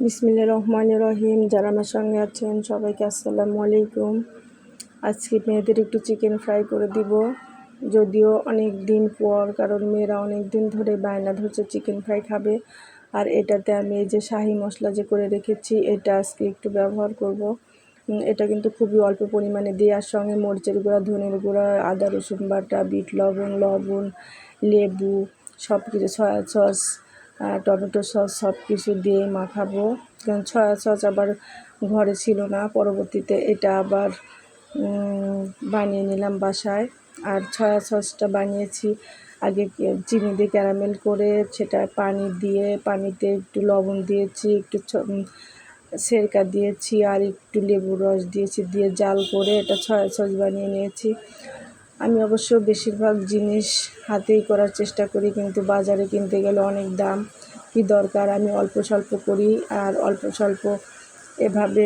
বিসমিল্লা রহমান রহিম। যারা আমার সঙ্গে আছেন, সবাইকে আসসালামু আলাইকুম। আজকে মেয়েদের একটু চিকেন ফ্রাই করে দিব। যদিও অনেক দিন পর, কারণ মেয়েরা অনেক দিন ধরে বায়না ধরছে চিকেন ফ্রাই খাবে। আর এটাতে আমি এই যে শাহি মশলা যে করে রেখেছি, এটা আজকে একটু ব্যবহার করব। এটা কিন্তু খুবই অল্প পরিমাণে দেওয়ার সঙ্গে মরিচের গুঁড়া, ধনের গুঁড়া, আদা, রসুন বাটা, বিট, লবণ লবণ, লেবু সব কিছু সয়া সস টমেটো সস সব কিছু দিয়ে মাখাবো। কারণ সয়া সস আবার ঘরে ছিল না, পরবর্তীতে এটা আবার বানিয়ে নিলাম বাসায়। আর সয়া সসটা বানিয়েছি আগে চিনি দিয়ে ক্যারামেল করে, সেটা পানি দিয়ে, পানিতে একটু লবণ দিয়েছি, একটু সেরকা দিয়েছি, আর একটু লেবুর রস দিয়েছি, দিয়ে জাল করে এটা সয়া সস বানিয়ে নিয়েছি। আমি অবশ্য বেশিরভাগ জিনিস হাতেই করার চেষ্টা করি, কিন্তু বাজারে কিনতে গেলে অনেক দাম কী দরকার? আমি অল্প স্বল্প করি আর অল্প স্বল্প এভাবে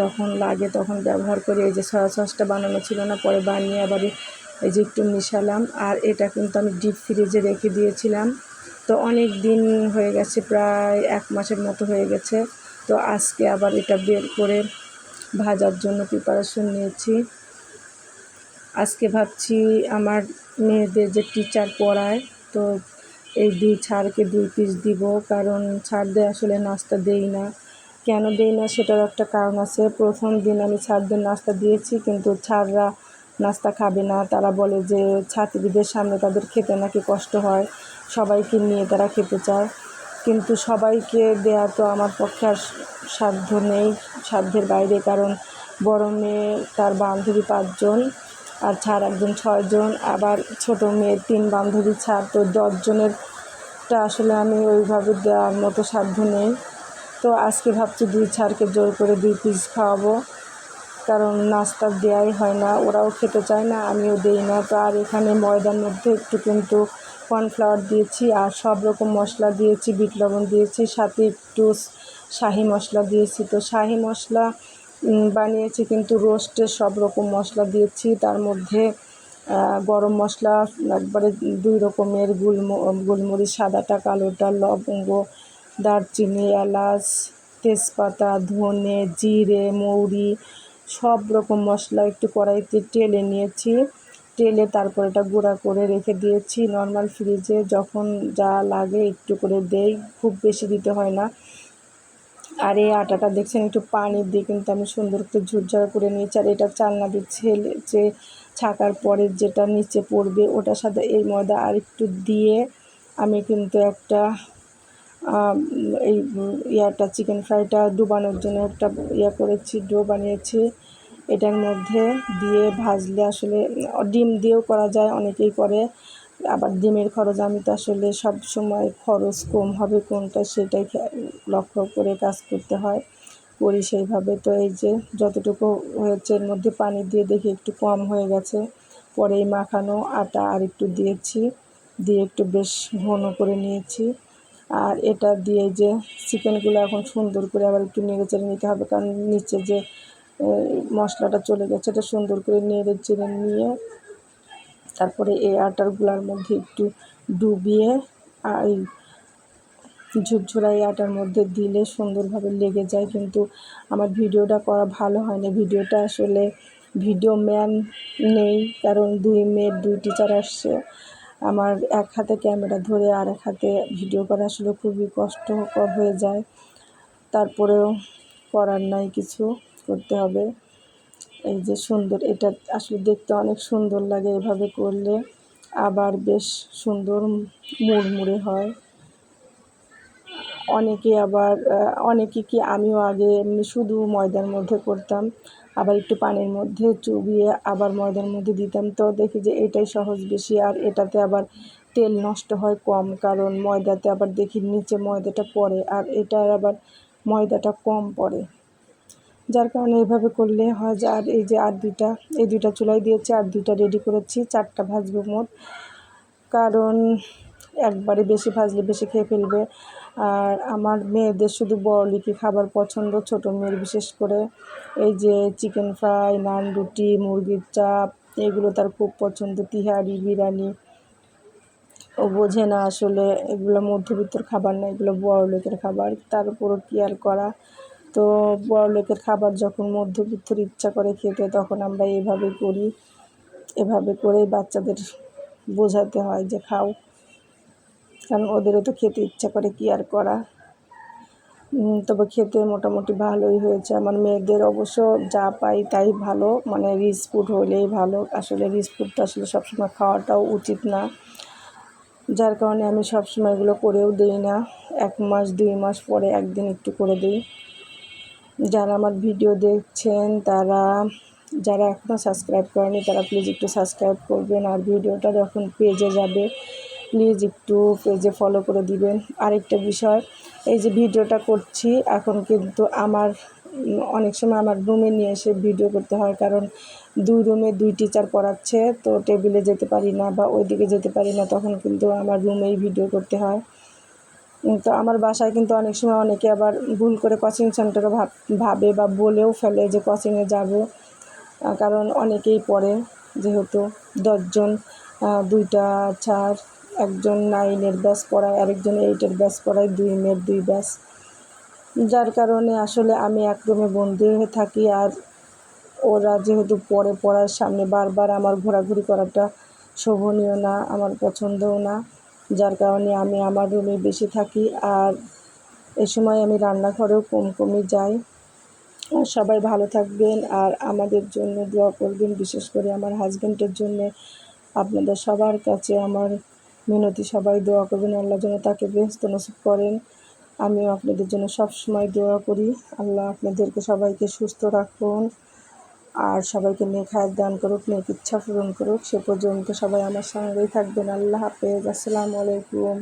যখন লাগে তখন ব্যবহার করি। এই যে সয়া সসটা বানানো ছিল না, পরে বানিয়ে আবার এই যে একটু মিশালাম। আর এটা কিন্তু আমি ডিপ ফ্রিজে রেখে দিয়েছিলাম। তো অনেক দিন হয়ে গেছে, প্রায় এক মাসের মতো হয়ে গেছে। তো আজকে আবার এটা বের করে ভাজার জন্য প্রিপারেশন নিয়েছি। আজকে ভাবছি আমার মেয়েদের যে টিচার পড়ায়, তো এই দুই ছাড়কে দুই পিস দিব, কারণ ছাড় দিয়ে আসলে নাস্তা দেই না। কেন দেই না সেটার একটা কারণ আছে। প্রথম দিন আমি ছাড়দের নাস্তা দিয়েছি, কিন্তু ছাড়রা নাস্তা খাবে না। তারা বলে যে ছাত্রীদের সামনে তাদের খেতে নাকি কষ্ট হয়, সবাইকে নিয়ে তারা খেতে চায়। কিন্তু সবাইকে দেয়া তো আমার পক্ষে আর সাধ্য নেই, সাধ্যের বাইরে, কারণ বড় মেয়ে, তার বান্ধবী পাঁচজন। আর ছাড় একজন ছয়জন, আবার ছোটো মেয়ের তিন বান্ধবী ছাড়। তো দশজনেরটা আসলে আমি ওইভাবে দেওয়ার মতো সাধ্য নেই। তো আজকে ভাবছি দুই ছাড়কে জোর করে দুই পিস খাওয়াবো। কারণ নাস্তা দেওয়াই হয় না, ওরাও খেতে চায় না, আমিও দিই না। তো আর এখানে ময়দার মধ্যে একটু কিন্তু কর্নফ্লাওয়ার দিয়েছি, আর সব রকম মশলা দিয়েছি, বিট লবণ দিয়েছি, সাথে একটু শাহি মশলা দিয়েছি। তো শাহি মশলা বানিয়েছি কিন্তু রোস্টে সব রকম মশলা দিয়েছি। তার মধ্যে গরম মশলা, একবারে দুই রকমের গুলম, গোলমরিচ, সাদাটা, কালোটা, লবঙ্গ, দারচিনি, এলাচ, তেজপাতা, ধনে, জিরে, মৌরি, সব রকম মশলা একটু কড়াইতে টেলে নিয়েছি। টেলে তারপর এটা গুঁড়া করে রেখে দিয়েছি। নর্মাল ফ্রিজে যখন যা লাগে একটু করে দেই, খুব বেশি দিতে হয় না। আর এই আটাটা দেখছেন? একটু পানি দিয়ে কিন্তু আমি সুন্দর করে ঝুরঝাড়া করে নিয়েছি। আর এটা চালনা দিয়ে ছেলে, যে ছাকার পরে যেটা নিচে পড়বে, ওটার সাথে এই ময়দা আর একটু দিয়ে আমি কিন্তু একটা এই ইয়াটা, চিকেন ফ্রাইটা ডুবানোর জন্য একটা ইয়া করেছি, ডো বানিয়েছি। এটার মধ্যে দিয়ে ভাজলে আসলে, ডিম দিয়েও করা যায়, অনেকেই করে। আবার ডিমের খরচ, আমি তো আসলে সব সময় খরচ কম হবে কোনটা সেটাই লক্ষ্য করে কাজ করতে হয়। করি সেইভাবে। তো এই যে যতটুকু হয়েছে এর মধ্যে পানি দিয়ে দেখি একটু কম হয়ে গেছে। পরে এই মাখানো আটা আর একটু দিয়েছি, দিয়ে একটু বেশ ঘন করে নিয়েছি। আর এটা দিয়ে যে চিকেনগুলো এখন সুন্দর করে আবার একটু নেড়ে চেড়ে নিতে হবে, কারণ নিচে যে মশলাটা চলে গেছে, এটা সুন্দর করে নেড়ে চেড়ে নিয়ে তারপরে এই আটারগুলার মধ্যে একটু ডুবিয়ে আর এই ঝুরঝুরা এই আটার মধ্যে দিলে সুন্দরভাবে লেগে যায়। কিন্তু আমার ভিডিওটা করা ভালো হয়নি। ভিডিওটা আসলে ভিডিও ম্যান নেই, কারণ দুই মেয়ের দুই টিচার আসছে। আমার এক হাতে ক্যামেরা ধরে আর এক হাতে ভিডিও করা আসলে খুবই কষ্টকর হয়ে যায়। তারপরেও করার নাই, কিছু করতে হবে। এই যে সুন্দর, এটা আসলে দেখতে অনেক সুন্দর লাগে এভাবে করলে। আবার বেশ সুন্দর মুড়মুড়ে হয়। অনেকে আবার অনেকে কি আমিও আগে এমনি শুধু ময়দার মধ্যে করতাম, আবার একটু পানির মধ্যে চুবিয়ে আবার ময়দার মধ্যে দিতাম। তো দেখি যে এটাই সহজ বেশি, আর এটাতে আবার তেল নষ্ট হয় কম, কারণ ময়দাতে আবার দেখি নিচে ময়দাটা পড়ে, আর এটার আবার ময়দাটা কম পড়ে। যার কারণে এভাবে করলে হয় যে আর এই যে আর দুইটা, এই দুইটা চুলাই দিয়েছি, আর দুইটা রেডি করেছি, চারটা ভাজবো মোট। কারণ একবারে বেশি ভাজলে বেশি খেয়ে ফেলবে। আর আমার মেয়েদের শুধু বড়লিকি খাবার পছন্দ, ছোটো মেয়ের বিশেষ করে। এই যে চিকেন ফ্রাই নান রুটি, মুরগির চাপ, এগুলো তার খুব পছন্দ, তিহারি, বিরিয়ানি। ও বোঝে না আসলে এগুলো মধ্যবিত্তর খাবার না, এগুলো বড় লোকের খাবার। তার উপরও কেয়ার করা? তো বড় লোকের খাবার যখন মধ্যবিত্তর ইচ্ছা করে খেতে, তখন আমরা এভাবে করি। এভাবে করেই বাচ্চাদের বোঝাতে হয় যে খাও। কারণ ওদেরও তো খেতে ইচ্ছা করে, কি আর করা? তবে খেতে মোটামুটি ভালোই হয়েছে। আমার মেয়েদের অবশ্য যা পাই তাই ভালো। মানে রিচ ফুড হলেই ভালো। আসলে রিচ ফুডটা আসলে সবসময় খাওয়াটাও উচিত না। যার কারণে আমি সবসময় এগুলো করেও দিই না। এক মাস, দুই মাস পরে একদিন একটু করে দিই। যারা আমার ভিডিও দেখছেন, তারা, যারা এখনও সাবস্ক্রাইব করেনি, তারা প্লিজ একটু সাবস্ক্রাইব করবেন আর ভিডিওটা যখন পেজে যাবে প্লিজ একটু পেজে ফলো করে দিবেন। আরেকটা বিষয়, এই যে ভিডিওটা করছি, এখন কিন্তু আমার, অনেক সময় আমার রুমে নিয়ে এসে ভিডিও করতে হয়, কারণ দুই রুমে দুই টিচার পড়াচ্ছে, তো টেবিলে যেতে পারি না বা ওইদিকে যেতে পারি না, তখন কিন্তু আমার রুমেই ভিডিও করতে হয়। উম, তো আমার বাসায় কিন্তু অনেক সময় অনেকে আবার ভুল করে কোচিং সেন্টারও ভাব ভাবে বা বলেও ফেলে যে কোচিংয়ে যাব। কারণ অনেকেই পড়ে যেহেতু দশজন দুইটা চার একজন নাইনের ব্যাচ পড়ায় আরেকজন এইটের ব্যাচ পড়ায় দুই মেয়ের দুই ব্যাচ যার কারণে আসলে আমি এক বন্দি হয়ে থাকি আর ওরা যেহেতু পড়ে পড়ার সামনে বারবার আমার ঘোরাঘুরি করাটা শোভনীয় না আমার পছন্দও না। যার কারণে আমি আমার রুমে বেশি থাকি আর এ সময় আমি রান্নাঘরেও কম কমই যাই। আর সবাই ভালো থাকবেন আর আমাদের জন্য দোয়া করবেন, বিশেষ করে আমার হাজব্যান্ডের জন্য। আপনাদের সবার কাছে আমার মিনতি, সবাই দোয়া করবেন, আল্লাহ যেন তাকে ব্যস্ত নসিব করেন। আমিও আপনাদের জন্য সব সময় দোয়া করি। আল্লাহ আপনাদেরকে সবাইকে সুস্থ রাখুন। আর সবাইকে নিয়ে খায়ের দান করুক নেক ইচ্ছা পূরণ করুক, সে পর্যন্ত সবাই আমার সঙ্গেই থাকবেন। আল্লাহ হাফেজ। আসসালামু আলাইকুম।